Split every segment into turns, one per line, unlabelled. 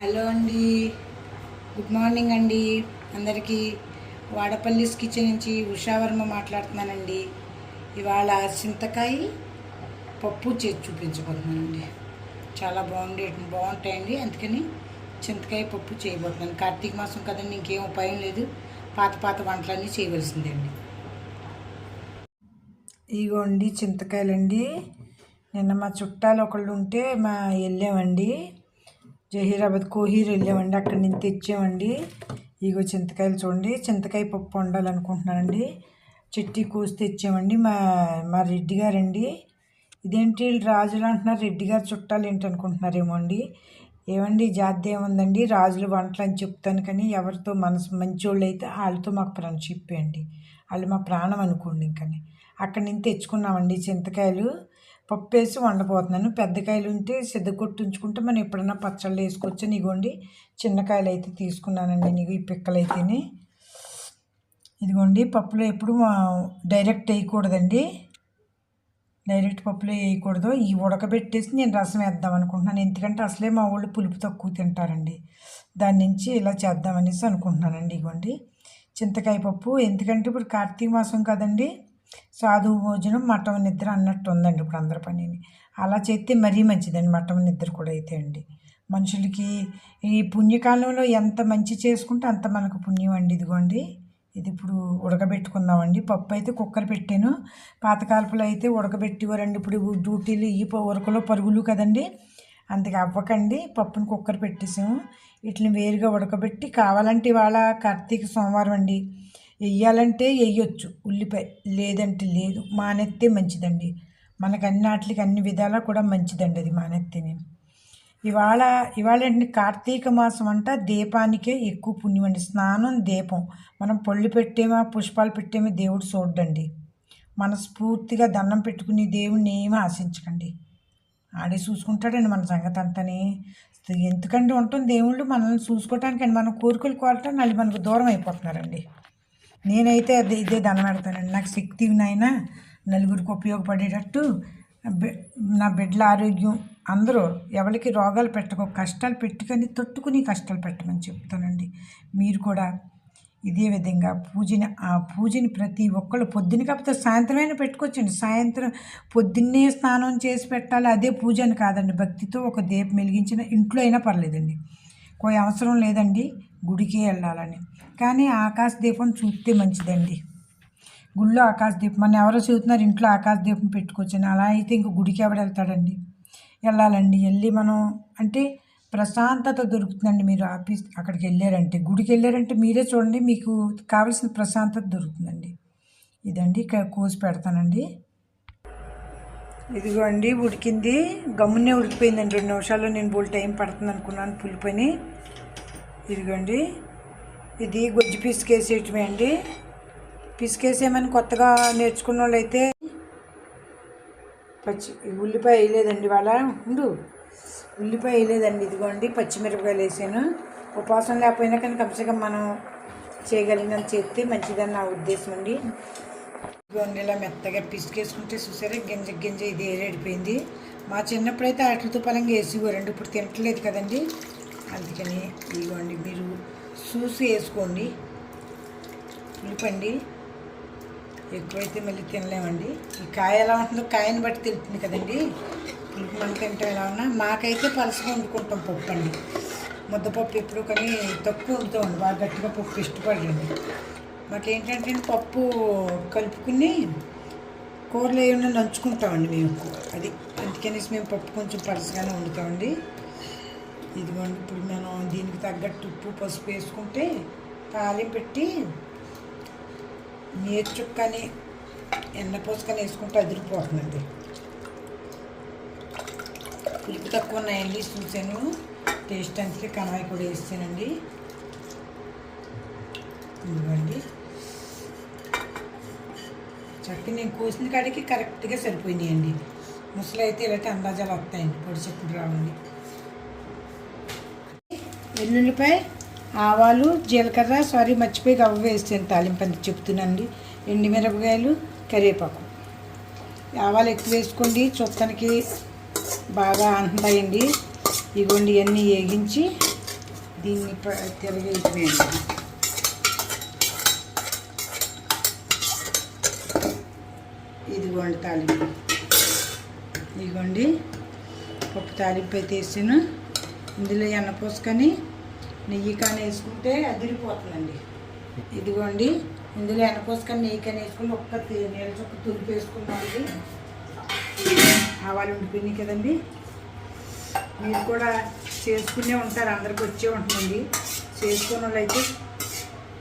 Hello అండి. Good morning అండి. అందరికీ వాడపల్లిస్ కిచెన్ నుంచి ఉషావర్మ మాట్లాడుతున్నానండి. ఇవాళ చింతకాయ పప్పు చేసి చూపించబోతున్నానండి. చాలా బాగుండే బాగుంటాయండి. అందుకని చింతకాయ పప్పు చేయబోతున్నాను. కార్తీక మాసం కదండి ఇంకేం ఉపాయం లేదు. పాత పాత వంటలన్నీ చేయవలసిందండి. ఇగోండి చింతకాయలండి. నిన్న మా చుట్టాలు ఒకళ్ళు ఉంటే మా వెళ్ళామండి. జహీరాబాద్ కోహీర్ వెళ్ళామండి. అక్కడి నుంచి తెచ్చామండి. ఇగో చింతకాయలు చూడండి. చింతకాయ పప్పు వండాలనుకుంటున్నానండి. చెట్టి కోసి తెచ్చామండి. మా మా రెడ్డి గారండి. ఇదేంటి రాజులు అంటున్నారు? రెడ్డి గారు చుట్టాలు ఏంటి అనుకుంటున్నారేమో అండి. ఏమండి జాతి ఏముందండి? రాజులు వంటలు అని చెప్తాను కానీ ఎవరితో మనసు మంచోళ్ళు అయితే వాళ్ళతో మాకు ఫ్రెండ్షిప్ అండి. వాళ్ళు మా ప్రాణం అనుకోండి ఇంకని అక్కడి నుంచి తెచ్చుకున్నామండి చింతకాయలు. పప్పు వేసి వండబోతున్నాను. పెద్ద కాయలు ఉంటే సిద్ధ కొట్టు ఉంచుకుంటే మనం ఎప్పుడైనా పచ్చళ్ళు వేసుకోవచ్చు. ఇగోండి చిన్నకాయలు అయితే తీసుకున్నానండి నీకు ఈ పిక్కలు అయితేనే ఇదిగోండి పప్పులో ఎప్పుడు మా- డైరెక్ట్ వేయకూడదండి. డైరెక్ట్ పప్పులో వేయకూడదు. ఈ ఉడకబెట్టేసి నేను రసం వేద్దాం అనుకుంటున్నాను. ఎందుకంటే అసలే మా వాళ్ళు పులుపు తక్కువ తింటారండి. దాని నుంచి ఇలా చేద్దామనేసి అనుకుంటున్నానండి. ఇగోండి చింతకాయ పప్పు. ఎందుకంటే ఇప్పుడు కార్తీక మాసం కదండి సాధు భోజనం మఠం నిద్ర అన్నట్టు ఉందండి ఇప్పుడు అందరి పనిని. అలా చేస్తే మరీ మంచిదండి మఠం నిద్ర కూడా అయితే అండి. మనుషులకి ఈ పుణ్యకాలంలో ఎంత మంచి చేసుకుంటే అంత మనకు పుణ్యం అండి. ఇదిగోండి ఇది ఇప్పుడు ఉడకబెట్టుకుందామండి. పప్పు అయితే కుక్కర్ పెట్టాను. పాతకాలపులో అయితే ఉడకబెట్టేవారండి. ఇప్పుడు డ్యూటీలు ఈ ప- ఉరకలో పరుగులు కదండి. అందుకే అవ్వకండి పప్పుని కుక్కర్ పెట్టేసాము. వీటిని వేరుగా ఉడకబెట్టి కావాలంటే ఇవాళ కార్తీక సోమవారం అండి. వెయ్యాలంటే వేయొచ్చు ఉల్లిపాయ లేదంటే లేదు. మానెత్తే మంచిదండి. మనకు అన్ని వాటికి అన్ని విధాలా కూడా మంచిదండి అది మానెత్తేని. ఇవాళ ఇవాళ ఏంటంటే కార్తీక మాసం అంట దీపానికే ఎక్కువ పుణ్యం అండి. స్నానం దీపం. మనం పళ్ళు పెట్టేమా పుష్పాలు పెట్టేమో దేవుడు చూడండి మనస్ఫూర్తిగా దండం పెట్టుకుని దేవుడిని ఏమీ ఆశించకండి. ఆడే చూసుకుంటాడండి మన సంగతి అంతని. ఎందుకంటే ఉంటుంది దేవుళ్ళు మనల్ని చూసుకోవటానికి అండి మన కోరికలు కోరటం మళ్ళీ మనకు దూరం అయిపోతున్నారండి. నేనైతే అదే ఇదే దండం పెడతానండి. నాకు శక్తి నాయనా నలుగురికి ఉపయోగపడేటట్టు నా బిడ్డల ఆరోగ్యం అందరూ ఎవరికి రోగాలు పెట్టకో కష్టాలు పెట్టుకొని తట్టుకుని కష్టాలు పెట్టమని చెప్తానండి. మీరు కూడా ఇదే విధంగా పూజని ఆ పూజని ప్రతి ఒక్కళ్ళు పొద్దున కాకపోతే సాయంత్రమైనా పెట్టుకోవచ్చండి. సాయంత్రం పొద్దున్నే స్నానం చేసి పెట్టాలి అదే పూజ అని కాదండి. భక్తితో ఒక దీపం వెలిగించిన ఇంట్లో అయినా పర్లేదండి. కోయి అవసరం లేదండి గుడికే వెళ్ళాలని. కానీ ఆకాశ దీపం చూస్తే మంచిదండి. గుళ్ళో ఆకాశ దీపం. మన ఎవరో చెబుతున్నారు ఇంట్లో ఆకాశ దీపం పెట్టుకోవచ్చని అలా అయితే ఇంక గుడికి ఎవడు వెళ్తాడండి? వెళ్ళాలండి. వెళ్ళి మనం అంటే ప్రశాంతత దొరుకుతుందండి మీరు ఆఫీస్ అక్కడికి వెళ్ళారంటే. గుడికి వెళ్ళారంటే మీరే చూడండి మీకు కావలసిన ప్రశాంతత దొరుకుతుందండి. ఇదండి ఇక కోసి పెడతానండి. ఇదిగోండి ఉడికింది. గమ్మునే ఉడికిపోయిందండి. రెండు నిమిషాల్లో నేను బోల్ టైం పడుతుంది అనుకున్నాను పులిపోయి ఇదిగోండి. ఇది గొజ్జి పిసికేసేయటమే అండి. పిసికేసేమని కొత్తగా నేర్చుకున్న వాళ్ళైతే పచ్చి ఉల్లిపాయ వేయలేదండి వాళ్ళ ఉండు. ఉల్లిపాయ వేయలేదండి. ఇదిగోండి పచ్చిమిరపకాయలు వేసాను. ఉపవాసం లేకపోయినా కానీ కంసకం మనం చేయగలిగినంత చేస్తే మంచిదని నా ఉద్దేశం అండి. ఇదిగోండి ఇలా మెత్తగా పిసికేసుకుంటే చూసారా? గింజ గింజ ఇది ఏరేడిపోయింది. మా చిన్నప్పుడైతే వాటితో పలంగా వేసేవారండి ఇప్పుడు తినట్లేదు కదండి. అందుకని ఇదిగోండి మీరు చూసి వేసుకోండి. పులిపండి. ఎక్కువైతే మళ్ళీ తినలేమండి. ఈ కాయ ఎలా ఉంటుందో కాయని బట్టి తెలుస్తుంది కదండి. పులుపు మనం తింటాం ఎలా ఉన్నా. మాకైతే పలసగా వండుకుంటాం పప్పు అండి ముద్దపప్పు ఎప్పుడు కానీ తక్కువ వండుతామండి. బాగా గట్టిగా పప్పు ఇష్టపడండి మాకేంటంటే పప్పు కలుపుకుని కూరలు ఏమైనా నంచుకుంటామండి మేము అది అందుకనేసి మేము పప్పు కొంచెం పలసగానే వండుతామండి. ఇదిగోండి ఇప్పుడు మనం దీనికి తగ్గట్టు ఉప్పు పసుపు వేసుకుంటే తాలింపు పెట్టి నీరు చుక్కని ఎన్న పోసుకొని వేసుకుంటే అదిరిపోతుందండి. పులుపు తక్కువ ఉన్నాయండి చూసాను టేస్ట్ అందుకే కనాయి కూడా వేస్తానండి. ఇదిగోండి. చక్కని నేను కోసిన కాడికి కరెక్ట్గా సరిపోయినాయండి. ముసలు అయితే ఇలాంటి అందాజాలు వస్తాయండి పొడి చెప్పుడు రావండి. వెల్లుల్లిపాయ ఆవాలు జీలకర్ర సారీ మర్చిపోయి గవ్వ వేస్తాను తాలింపంది చెప్తున్నానండి చెప్తున్నానండి. ఎండుమిరపకాయలు కరివేపాకు. ఆవాలు ఎక్కువ వేసుకోండి చూడటానికి బాగా అంటాయండి ఇగోండి ఇవన్నీ వేగించి దీన్ని ప- ఇదిగోండి తాలింపు. ఇదిగోండి పప్పు తాలింపు అయితే వేసాను. ఇందులో ఎన్న పోసుకొని నెయ్యి కానీ వేసుకుంటే అదిరిపోతుందండి. ఇదిగోండి ఇందులో ఎన్న పోసుకొని నెయ్యి కానీ వేసుకుని ఒక్క నీళ్ళ చొక్క తులిపి వేసుకున్నామండి. ఆవాలు ఉండిపోయినాయి కదండి. మీరు కూడా చేసుకునే ఉంటారు అందరికి వచ్చే ఉంటుందండి. చేసుకున్న వాళ్ళు అయితే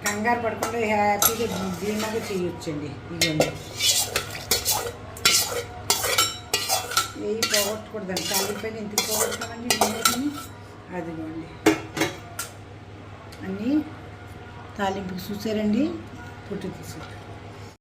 కంగారు పడకుండా హ్యాపీగా ధీమాగా చేయొచ్చండి. ఇదండి ఏవి పోగొట్టకూడదండి. తాలిపైన ఎందుకు పోగొట్టామండి నీళ్ళని అదిగోండి. అన్నీ తాలింపుకి చూసారండి? పుట్టి తీసుకుంటాం